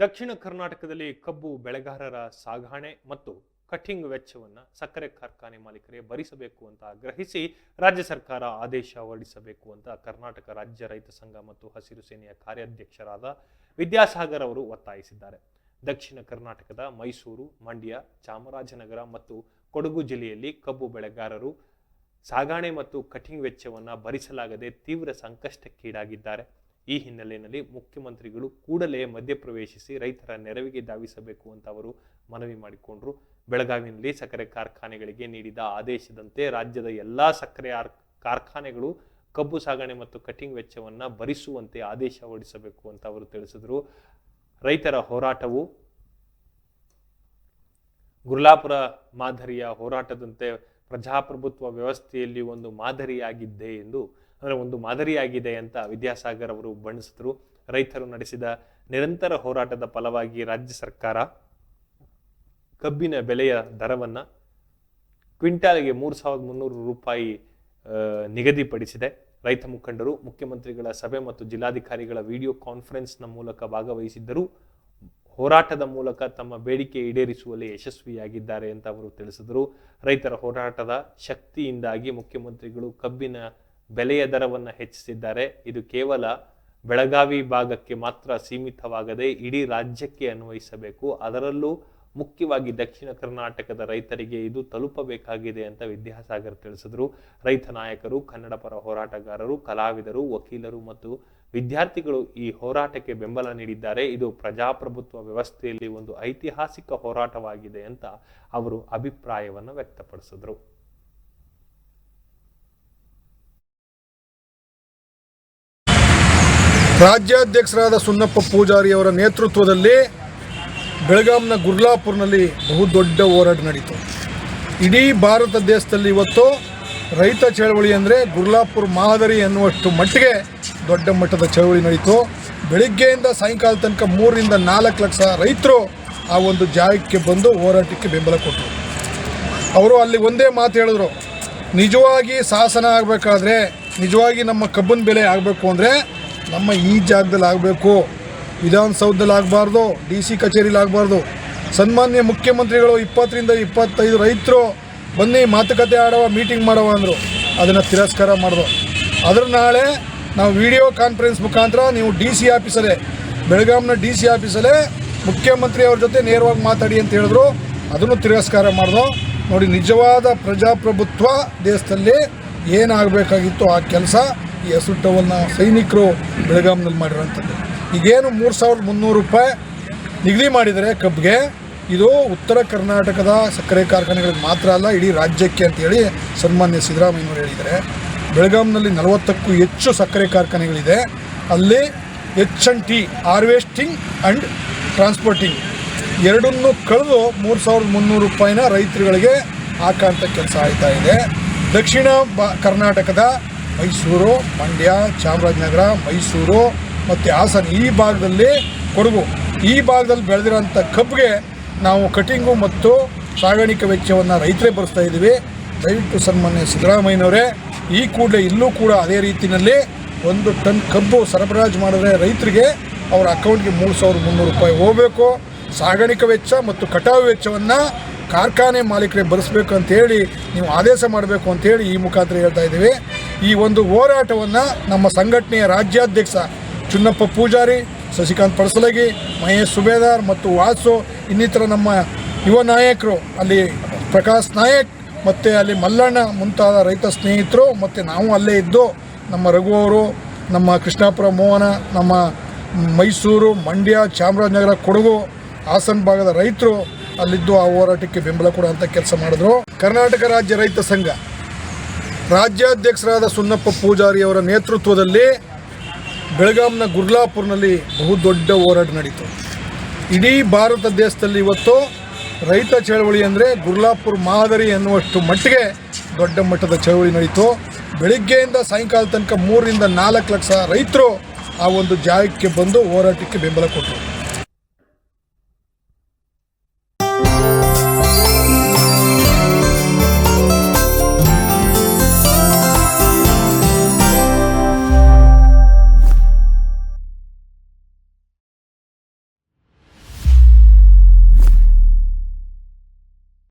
ದಕ್ಷಿಣ ಕರ್ನಾಟಕದಲ್ಲಿ ಕಬ್ಬು ಬೆಳೆಗಾರರ ಸಾಗಣೆ ಮತ್ತು ಕಟಿಂಗ್ ವೆಚ್ಚವನ್ನು ಸಕ್ಕರೆ ಕಾರ್ಖಾನೆ ಮಾಲೀಕರೇ ಭರಿಸಬೇಕು ಅಂತ ಆಗ್ರಹಿಸಿ ರಾಜ್ಯ ಸರ್ಕಾರ ಆದೇಶ ಹೊರಡಿಸಬೇಕು ಅಂತ ಕರ್ನಾಟಕ ರಾಜ್ಯ ರೈತ ಸಂಘ ಮತ್ತು ಹಸಿರು ಸೇನೆಯ ಕಾರ್ಯಾಧ್ಯಕ್ಷರಾದ ವಿದ್ಯಾಸಾಗರ್ ಅವರು ಒತ್ತಾಯಿಸಿದ್ದಾರೆ. ದಕ್ಷಿಣ ಕರ್ನಾಟಕದ ಮೈಸೂರು, ಮಂಡ್ಯ, ಚಾಮರಾಜನಗರ ಮತ್ತು ಕೊಡಗು ಜಿಲ್ಲೆಯಲ್ಲಿ ಕಬ್ಬು ಬೆಳೆಗಾರರು ಸಾಗಾಣೆ ಮತ್ತು ಕಟಿಂಗ್ ವೆಚ್ಚವನ್ನು ಭರಿಸಲಾಗದೆ ತೀವ್ರ ಸಂಕಷ್ಟಕ್ಕೀಡಾಗಿದ್ದಾರೆ. ಈ ಹಿನ್ನೆಲೆಯಲ್ಲಿ ಮುಖ್ಯಮಂತ್ರಿಗಳು ಕೂಡಲೇ ಮಧ್ಯಪ್ರವೇಶಿಸಿ ರೈತರ ನೆರವಿಗೆ ಧಾವಿಸಬೇಕು ಅಂತ ಅವರು ಮನವಿ ಮಾಡಿಕೊಂಡ್ರು. ಬೆಳಗಾವಿನಲ್ಲಿ ಸಕ್ಕರೆ ಕಾರ್ಖಾನೆಗಳಿಗೆ ನೀಡಿದ ಆದೇಶದಂತೆ ರಾಜ್ಯದ ಎಲ್ಲ ಸಕ್ಕರೆ ಕಾರ್ಖಾನೆಗಳು ಕಬ್ಬು ಸಾಗಣೆ ಮತ್ತು ಕಟಿಂಗ್ ವೆಚ್ಚವನ್ನು ಭರಿಸುವಂತೆ ಆದೇಶ ಹೊರಡಿಸಬೇಕು ಅಂತ ಅವರು ತಿಳಿಸಿದರು. ರೈತರ ಹೋರಾಟವು ಗುರ್ಲಾಪುರ ಮಾದರಿಯ ಹೋರಾಟದಂತೆ ಪ್ರಜಾಪ್ರಭುತ್ವ ವ್ಯವಸ್ಥೆಯಲ್ಲಿ ಒಂದು ಮಾದರಿಯಾಗಿದ್ದೆ ಎಂದು ಅಂದರೆ ಒಂದು ಮಾದರಿಯಾಗಿದೆ ಅಂತ ವಿದ್ಯಾಸಾಗರ್ ಅವರು ಬಣ್ಣಿಸಿದ್ರು. ರೈತರು ನಡೆಸಿದ ನಿರಂತರ ಹೋರಾಟದ ಫಲವಾಗಿ ರಾಜ್ಯ ಸರ್ಕಾರ ಕಬ್ಬಿನ ಬೆಲೆಯ ದರವನ್ನು ಕ್ವಿಂಟಾಲ್ಗೆ ಮೂರು ಸಾವಿರದ ಮುನ್ನೂರು ರೂಪಾಯಿ ನಿಗದಿಪಡಿಸಿದೆ. ರೈತ ಮುಖಂಡರು, ಮುಖ್ಯಮಂತ್ರಿಗಳ ಸಭೆ ಮತ್ತು ಜಿಲ್ಲಾಧಿಕಾರಿಗಳ ವಿಡಿಯೋ ಕಾನ್ಫರೆನ್ಸ್ನ ಮೂಲಕ ಭಾಗವಹಿಸಿದ್ದರು. ಹೋರಾಟದ ಮೂಲಕ ತಮ್ಮ ಬೇಡಿಕೆ ಈಡೇರಿಸುವಲ್ಲಿ ಯಶಸ್ವಿಯಾಗಿದ್ದಾರೆ ಅಂತ ಅವರು ತಿಳಿಸಿದರು. ರೈತರ ಹೋರಾಟದ ಶಕ್ತಿಯಿಂದಾಗಿ ಮುಖ್ಯಮಂತ್ರಿಗಳು ಕಬ್ಬಿನ ಬೆಲೆಯ ದರವನ್ನು ಹೆಚ್ಚಿಸಿದ್ದಾರೆ. ಇದು ಕೇವಲ ಬೆಳಗಾವಿ ಭಾಗಕ್ಕೆ ಮಾತ್ರ ಸೀಮಿತವಾಗದೆ ಇಡೀ ರಾಜ್ಯಕ್ಕೆ ಅನ್ವಯಿಸಬೇಕು. ಅದರಲ್ಲೂ ಮುಖ್ಯವಾಗಿ ದಕ್ಷಿಣ ಕರ್ನಾಟಕದ ರೈತರಿಗೆ ಇದು ತಲುಪಬೇಕಾಗಿದೆ ಅಂತ ವಿದ್ಯಾಸಾಗರ್ ತಿಳಿಸಿದರು. ರೈತ ನಾಯಕರು, ಕನ್ನಡ ಪರ ಹೋರಾಟಗಾರರು, ಕಲಾವಿದರು, ವಕೀಲರು ಮತ್ತು ವಿದ್ಯಾರ್ಥಿಗಳು ಈ ಹೋರಾಟಕ್ಕೆ ಬೆಂಬಲ ನೀಡಿದ್ದಾರೆ. ಇದು ಪ್ರಜಾಪ್ರಭುತ್ವ ವ್ಯವಸ್ಥೆಯಲ್ಲಿ ಒಂದು ಐತಿಹಾಸಿಕ ಹೋರಾಟವಾಗಿದೆ ಅಂತ ಅವರು ಅಭಿಪ್ರಾಯವನ್ನು ವ್ಯಕ್ತಪಡಿಸಿದರು. ರಾಜ್ಯಾಧ್ಯಕ್ಷರಾದ ಸುನ್ನಪ್ಪ ಪೂಜಾರಿ ಅವರ ನೇತೃತ್ವದಲ್ಲಿ ಬೆಳಗಾಂನ ಗುರ್ಲಾಪುರ್ನಲ್ಲಿ ಬಹುದೊಡ್ಡ ಹೋರಾಟ ನಡೀತು. ಇಡೀ ಭಾರತ ದೇಶದಲ್ಲಿ ಇವತ್ತು ರೈತ ಚಳವಳಿ ಅಂದರೆ ಗುರ್ಲಾಪುರ್ ಮಾದರಿ ಎನ್ನುವಷ್ಟು ಮಟ್ಟಿಗೆ ದೊಡ್ಡ ಮಟ್ಟದ ಚಳವಳಿ ನಡೀತು. ಬೆಳಿಗ್ಗೆಯಿಂದ ಸಾಯಂಕಾಲ ತನಕ ಮೂರರಿಂದ ನಾಲ್ಕು ಲಕ್ಷ ರೈತರು ಆ ಒಂದು ಜಾಗಕ್ಕೆ ಬಂದು ಹೋರಾಟಕ್ಕೆ ಬೆಂಬಲ ಕೊಟ್ಟರು. ಅವರು ಅಲ್ಲಿ ಒಂದೇ ಮಾತು ಹೇಳಿದ್ರು. ನಿಜವಾಗಿ ಶಾಸನ ಆಗಬೇಕಾದ್ರೆ, ನಿಜವಾಗಿ ನಮ್ಮ ಕಬ್ಬನ ಬೆಲೆ ಆಗಬೇಕು ಅಂದರೆ ನಮ್ಮ ಈ ಜಾಗದಲ್ಲಿ ಆಗಬೇಕು, ವಿಧಾನಸೌಧದಲ್ಲಿ ಆಗಬಾರ್ದು, ಡಿ ಸಿ ಕಚೇರಿಲಿ ಆಗಬಾರ್ದು. ಸನ್ಮಾನ್ಯ ಮುಖ್ಯಮಂತ್ರಿಗಳು ಇಪ್ಪತ್ತರಿಂದ ಇಪ್ಪತ್ತೈದು ರೈತರು ಬನ್ನಿ ಮಾತುಕತೆ ಆಡವ ಮೀಟಿಂಗ್ ಮಾಡವ ಅಂದರು. ಅದನ್ನು ತಿರಸ್ಕಾರ ಮಾಡಿದ್ರು ಅದ್ರ ನಾಳೆ ನಾವು ವಿಡಿಯೋ ಕಾನ್ಫರೆನ್ಸ್ ಮುಖಾಂತರ ನೀವು ಡಿ ಸಿ ಆಫೀಸಲ್ಲೇ, ಬೆಳಗಾಂನ ಡಿ ಸಿ ಆಫೀಸಲ್ಲೇ ಮುಖ್ಯಮಂತ್ರಿ ಅವ್ರ ಜೊತೆ ನೇರವಾಗಿ ಮಾತಾಡಿ ಅಂತ ಹೇಳಿದ್ರು. ಅದನ್ನು ತಿರಸ್ಕಾರ ಮಾಡಿದ್ರು ನೋಡಿ, ನಿಜವಾದ ಪ್ರಜಾಪ್ರಭುತ್ವ ದೇಶದಲ್ಲಿ ಏನಾಗಬೇಕಾಗಿತ್ತು ಆ ಕೆಲಸ? ಈ ಹಸು ಟವಲ್ನ ಸೈನಿಕರು ಬೆಳಗಾಂನಲ್ಲಿ ಮಾಡಿರೋಂಥದ್ದು. ಈಗೇನು ಮೂರು ಸಾವಿರದ ಮುನ್ನೂರು ರೂಪಾಯಿ ನಿಗದಿ ಮಾಡಿದರೆ ಕಬ್ಬಿಗೆ ಇದು ಉತ್ತರ ಕರ್ನಾಟಕದ ಸಕ್ಕರೆ ಕಾರ್ಖಾನೆಗಳಿಗೆ ಮಾತ್ರ ಅಲ್ಲ, ಇಡೀ ರಾಜ್ಯಕ್ಕೆ ಅಂತೇಳಿ ಸನ್ಮಾನ್ಯ ಸಿದ್ದರಾಮಯ್ಯನವರು ಹೇಳಿದ್ದಾರೆ. ಬೆಳಗಾಂನಲ್ಲಿ ನಲವತ್ತಕ್ಕೂ ಹೆಚ್ಚು ಸಕ್ಕರೆ ಕಾರ್ಖಾನೆಗಳಿದೆ. ಅಲ್ಲಿ H and T harvesting and transporting ಎರಡನ್ನೂ ಕಳೆದು ಮೂರು ಸಾವಿರದ ಮುನ್ನೂರು ರೂಪಾಯಿನ ರೈತರುಗಳಿಗೆ ಹಾಕೋಂಥ ಕೆಲಸ ಆಯ್ತಾ ಇದೆ. ದಕ್ಷಿಣ ಬ ಕರ್ನಾಟಕದ ಮೈಸೂರು, ಮಂಡ್ಯ, ಚಾಮರಾಜನಗರ, ಮೈಸೂರು ಮತ್ತು ಹಾಸನ ಈ ಭಾಗದಲ್ಲಿ ಕೊಡಗು. ಈ ಭಾಗದಲ್ಲಿ ಬೆಳೆದಿರೋಂಥ ಕಬ್ಬಿಗೆ ನಾವು ಕಟಿಂಗು ಮತ್ತು ಸಾಗಾಣಿಕೆ ವೆಚ್ಚವನ್ನು ರೈತರೇ ಬರೆಸ್ತಾ ಇದ್ದೀವಿ. ದಯವಿಟ್ಟು ಸನ್ಮಾನ್ಯ ಸಿದ್ದರಾಮಯ್ಯನವರೇ, ಈ ಕೂಡಲೇ ಇಲ್ಲೂ ಕೂಡ ಅದೇ ರೀತಿಯಲ್ಲಿ ಒಂದು ಟನ್ ಕಬ್ಬು ಸರಬರಾಜು ಮಾಡಿದ್ರೆ ರೈತರಿಗೆ ಅವರ ಅಕೌಂಟ್ಗೆ ಮೂರು ಸಾವಿರದ ಮುನ್ನೂರು ರೂಪಾಯಿ ಹೋಗಬೇಕು. ಸಾಗಾಣಿಕೆ ವೆಚ್ಚ ಮತ್ತು ಕಟಾವು ವೆಚ್ಚವನ್ನು ಕಾರ್ಖಾನೆ ಮಾಲೀಕರೇ ಭರಿಸಬೇಕು ಅಂತೇಳಿ ನೀವು ಆದೇಶ ಮಾಡಬೇಕು ಅಂತೇಳಿ ಈ ಮುಖಾಂತರ ಹೇಳ್ತಾ ಇದ್ದೀವಿ. ಈ ಒಂದು ಹೋರಾಟವನ್ನು ನಮ್ಮ ಸಂಘಟನೆಯ ರಾಜ್ಯಾಧ್ಯಕ್ಷ ಚುನ್ನಪ್ಪ ಪೂಜಾರಿ, ಶಶಿಕಾಂತ್ ಪಡಸಲಗಿ ಮಹೇಶ್ ಸುಬೇದಾರ್ ಮತ್ತು ವಾಸು, ಇನ್ನಿತರ ನಮ್ಮ ಯುವ ನಾಯಕರು, ಅಲ್ಲಿ ಪ್ರಕಾಶ್ ನಾಯಕ್ ಮತ್ತು ಅಲ್ಲಿ ಮಲ್ಲಣ್ಣ ಮುಂತಾದ ರೈತ ಸ್ನೇಹಿತರು ಮತ್ತು ನಾವು ಅಲ್ಲೇ ಇದ್ದು ನಮ್ಮ ರಘು ಅವರು, ನಮ್ಮ ಕೃಷ್ಣಾಪುರ ಮೋಹನ, ನಮ್ಮ ಮೈಸೂರು, ಮಂಡ್ಯ, ಚಾಮರಾಜನಗರ, ಕೊಡಗು, ಹಾಸನ ಭಾಗದ ರೈತರು ಅಲ್ಲಿದ್ದು ಆ ಹೋರಾಟಕ್ಕೆ ಬೆಂಬಲ ಕೊಡುವಂಥ ಕೆಲಸ ಮಾಡಿದ್ರು. ಕರ್ನಾಟಕ ರಾಜ್ಯ ರೈತ ಸಂಘ. ರಾಜ್ಯಾಧ್ಯಕ್ಷರಾದ ಸುನ್ನಪ್ಪ ಪೂಜಾರಿ ಅವರ ನೇತೃತ್ವದಲ್ಲಿ ಬೆಳಗಾಂನ ಗುರ್ಲಾಪುರ್ನಲ್ಲಿ ಬಹುದೊಡ್ಡ ಹೋರಾಟ ನಡೀತು. ಇಡೀ ಭಾರತ ದೇಶದಲ್ಲಿ ಇವತ್ತು ರೈತ ಚಳವಳಿ ಅಂದರೆ ಗುರ್ಲಾಪುರ್ ಮಾದರಿ ಎನ್ನುವಷ್ಟು ಮಟ್ಟಿಗೆ ದೊಡ್ಡ ಮಟ್ಟದ ಚಳವಳಿ ನಡೀತು. ಬೆಳಿಗ್ಗೆಯಿಂದ ಸಾಯಂಕಾಲ ತನಕ ಮೂರರಿಂದ ನಾಲ್ಕು ಲಕ್ಷ ರೈತರು ಆ ಒಂದು ಜಾಗಕ್ಕೆ ಬಂದು ಹೋರಾಟಕ್ಕೆ ಬೆಂಬಲ ಕೊಟ್ಟರು.